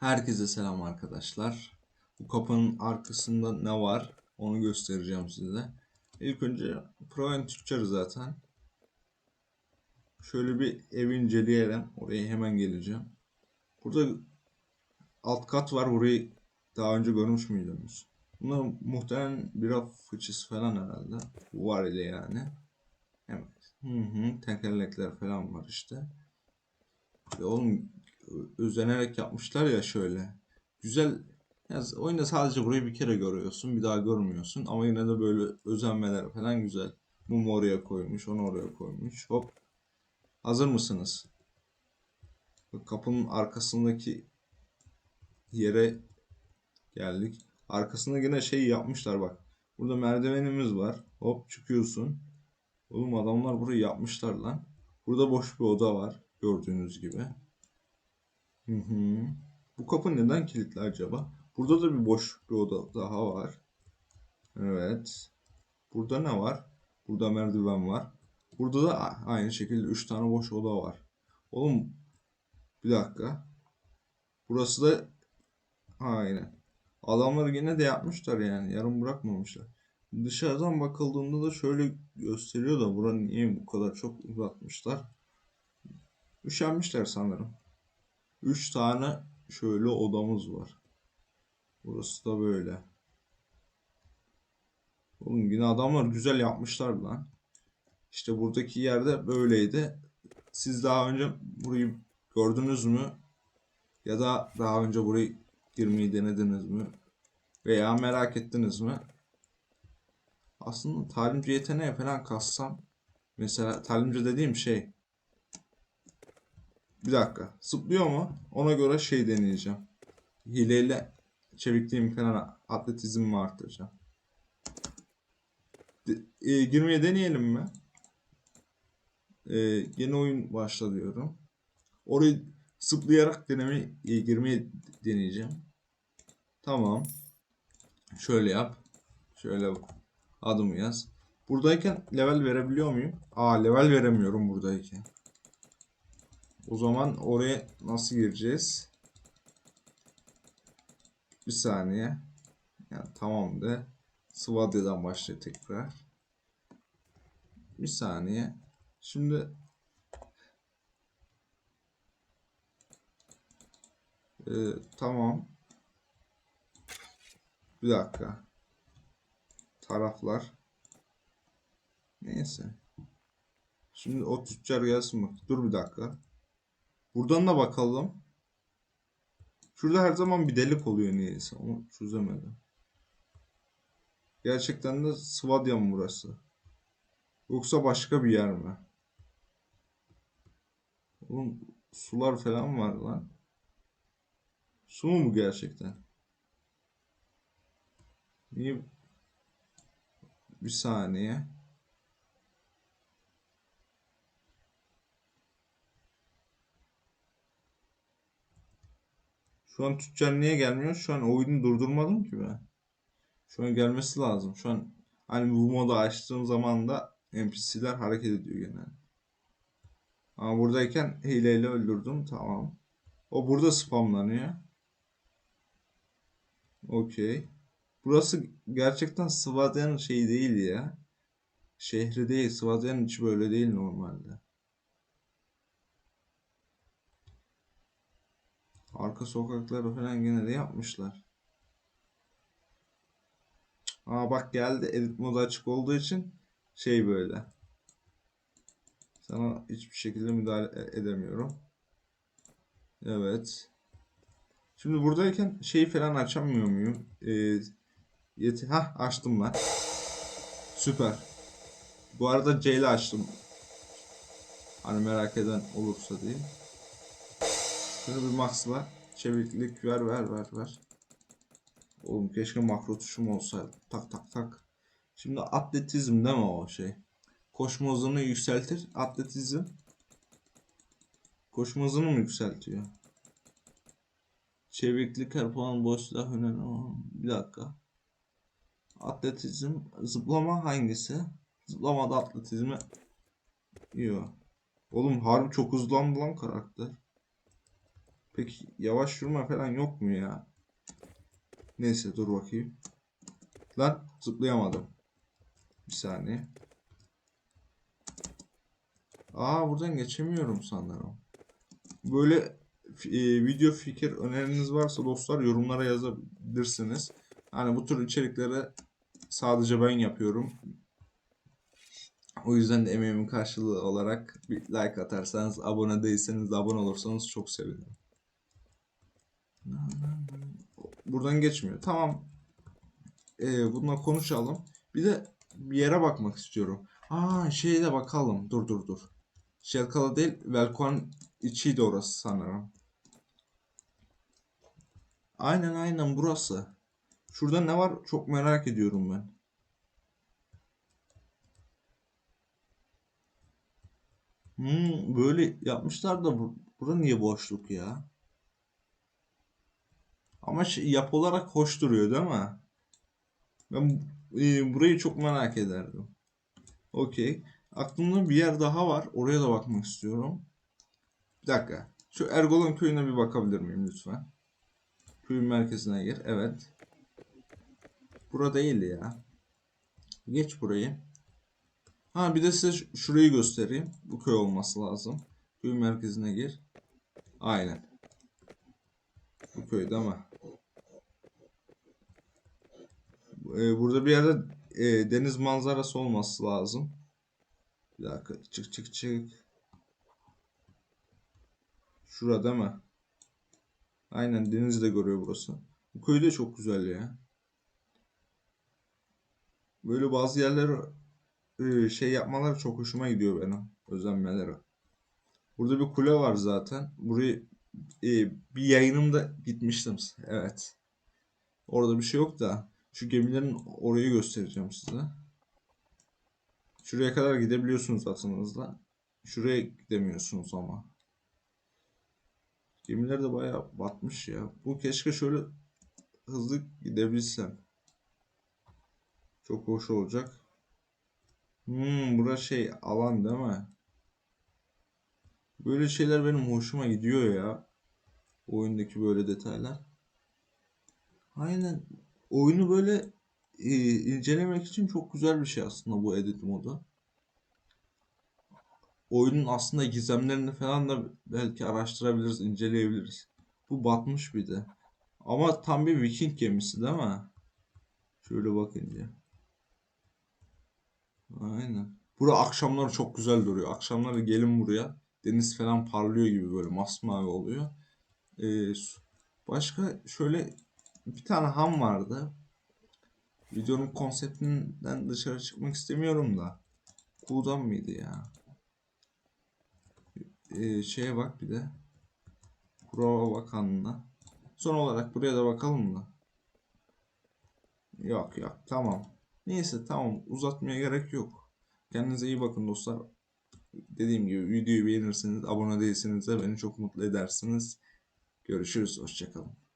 Herkese selam arkadaşlar. Bu kapının arkasında ne var onu göstereceğim size. İlk önce Proven Türkçe zaten. Şöyle bir evi inceleyelim. Oraya hemen geleceğim. Burada alt kat var. Burayı daha önce görmüş müydünüz? Bunlar muhtemelen bira fıçısı falan herhalde. Var ile yani. Evet. Hı hı. Tekerlekler falan var işte. Ya oğlum özenerek yapmışlar ya şöyle. Güzel. Ya oyunda sadece burayı bir kere görüyorsun. Bir daha görmüyorsun. Ama yine de böyle özenmeler falan güzel. Mumu oraya koymuş. Onu oraya koymuş. Hop. Hazır mısınız? Kapının arkasındaki yere geldik. Arkasında yine şey yapmışlar bak. Burada merdivenimiz var. Hop çıkıyorsun. Oğlum adamlar burayı yapmışlar lan. Burada boş bir oda var. Gördüğünüz gibi. Hı hı. Bu kapı neden kilitli acaba? Burada da bir boş bir oda daha var. Evet. Burada ne var? Burada merdiven var. Burada da aynı şekilde 3 tane boş oda var. Oğlum bir dakika. Burası da aynen. Adamlar yine de yapmışlar yani. Yarım bırakmamışlar. Dışarıdan bakıldığında da şöyle gösteriyor da buranın niye bu kadar çok uzatmışlar? Üşenmişler sanırım. 3 tane şöyle odamız var. Burası da böyle. Oğlum yine adamlar güzel yapmışlar lan. İşte buradaki yerde böyleydi. Siz daha önce burayı gördünüz mü? Ya da daha önce burayı girmeyi denediniz mi? Veya merak ettiniz mi? Aslında talimci yeteneği falan kassam mesela talimci dediğim şey bir dakika. Zıplıyor mu? Ona göre şey deneyeceğim. Hileyle çevikliğimi falan atletizmimi arttıracağım. De- e, girmeye deneyelim mi? E, yeni oyun başla diyorum. Orayı zıplayarak deneme, e, girmeye deneyeceğim. Tamam. Şöyle yap. Şöyle adımı yaz. Buradayken level verebiliyor muyum? Aa level veremiyorum buradayken. O zaman oraya nasıl gireceğiz? Bir saniye. Yani tamam de. Svadya'dan başla tekrar. Bir saniye. Şimdi Ee, tamam. Bir dakika. Taraflar. Neyse. Şimdi o tüccar gelsin. Dur bir dakika. Buradan da bakalım. Şurada her zaman bir delik oluyor niyeyse. Onu çözemedim. Gerçekten de Svadya mı burası? Yoksa başka bir yer mi? Oğlum sular falan var lan. Su mu bu gerçekten? Niye? Bir saniye. Şu an tüccar niye gelmiyor? Şu an oyunu durdurmadım ki ben. Şu an gelmesi lazım. Şu an hani bu modu açtığım zaman da NPC'ler hareket ediyor gene. Ama buradayken hileyle öldürdüm. Tamam. O burada spamlanıyor. Okey. Burası gerçekten Svadya'nın şeyi değil ya. Şehri değil. Svadya'nın içi böyle değil normalde. Arka sokakları falan gene de yapmışlar. Aa bak geldi. Edit modu açık olduğu için şey böyle. Sana hiçbir şekilde müdahale e- edemiyorum. Evet. Şimdi buradayken şeyi falan açamıyor muyum? Ee, yeti Hah açtım lan. Süper. Bu arada C ile açtım. Hani merak eden olursa diye. Şöyle bir maxla çeviklik ver ver ver ver. Oğlum keşke makro tuşum olsaydı. Tak tak tak. Şimdi atletizm değil mi o şey? Koşma hızını yükseltir. Atletizm. Koşma hızını mı yükseltiyor? Çeviklik her puan boş silah önemli. Bir dakika. Atletizm. Zıplama hangisi? Zıplamada atletizmi. Yok. Oğlum harbi çok hızlandı lan karakter. Peki yavaş yürüme falan yok mu ya? Neyse dur bakayım. Lan zıplayamadım. Bir saniye. Aa buradan geçemiyorum sanırım. Böyle e, video fikir öneriniz varsa dostlar yorumlara yazabilirsiniz. Hani bu tür içerikleri sadece ben yapıyorum. O yüzden de emeğimin karşılığı olarak bir like atarsanız, abone değilseniz de abone olursanız çok sevinirim. Buradan geçmiyor. Tamam. Ee, bununla konuşalım. Bir de bir yere bakmak istiyorum. Aa şeye de bakalım. Dur dur dur. Şelkalı değil. Velkoğan içiydi orası sanırım. Aynen aynen burası. Şurada ne var çok merak ediyorum ben. Hmm, böyle yapmışlar da bu, bura niye boşluk ya? Ama şey, yapı olarak hoş duruyor değil mi? Ben e, burayı çok merak ederdim. Okey. Aklımda bir yer daha var. Oraya da bakmak istiyorum. Bir dakika. Şu Ergolan köyüne bir bakabilir miyim lütfen? Köyün merkezine gir. Evet. Bura değil ya. Geç burayı. Ha bir de size şurayı göstereyim. Bu köy olması lazım. Köyün merkezine gir. Aynen. Bu köy değil Ee, burada bir yerde e, deniz manzarası olması lazım. Bir dakika. Çık çık çık. Şurada mi? Aynen denizi de görüyor burası. Bu köy de çok güzel ya. Böyle bazı yerler e, şey yapmaları çok hoşuma gidiyor benim. Özenmeleri. Burada bir kule var zaten. Burayı e, bir yayınımda gitmiştim. Evet. Orada bir şey yok da şu gemilerin orayı göstereceğim size. Şuraya kadar gidebiliyorsunuz aslında. Şuraya gidemiyorsunuz ama. Gemiler de bayağı batmış ya. Bu keşke şöyle hızlı gidebilsem. Çok hoş olacak. Hmm, burası şey alan değil mi? Böyle şeyler benim hoşuma gidiyor ya. Oyundaki böyle detaylar. Aynen. Oyunu böyle e, incelemek için çok güzel bir şey aslında bu edit modu. Oyunun aslında gizemlerini falan da belki araştırabiliriz, inceleyebiliriz. Bu batmış bir de. Ama tam bir Viking gemisi değil mi? Şöyle bakınca. Aynen. Bura akşamları çok güzel duruyor. Akşamları gelin buraya. Deniz falan parlıyor gibi böyle masmavi oluyor. Ee, başka şöyle bir tane ham vardı. Videonun konseptinden dışarı çıkmak istemiyorum da. Kuğudan mıydı ya? Ee, şeye bak bir de. Kurova Bakanlığı'na. Son olarak buraya da bakalım mı? Yok yok tamam. Neyse tamam uzatmaya gerek yok. Kendinize iyi bakın dostlar. Dediğim gibi videoyu beğenirseniz abone değilseniz de beni çok mutlu edersiniz. Görüşürüz. Hoşçakalın.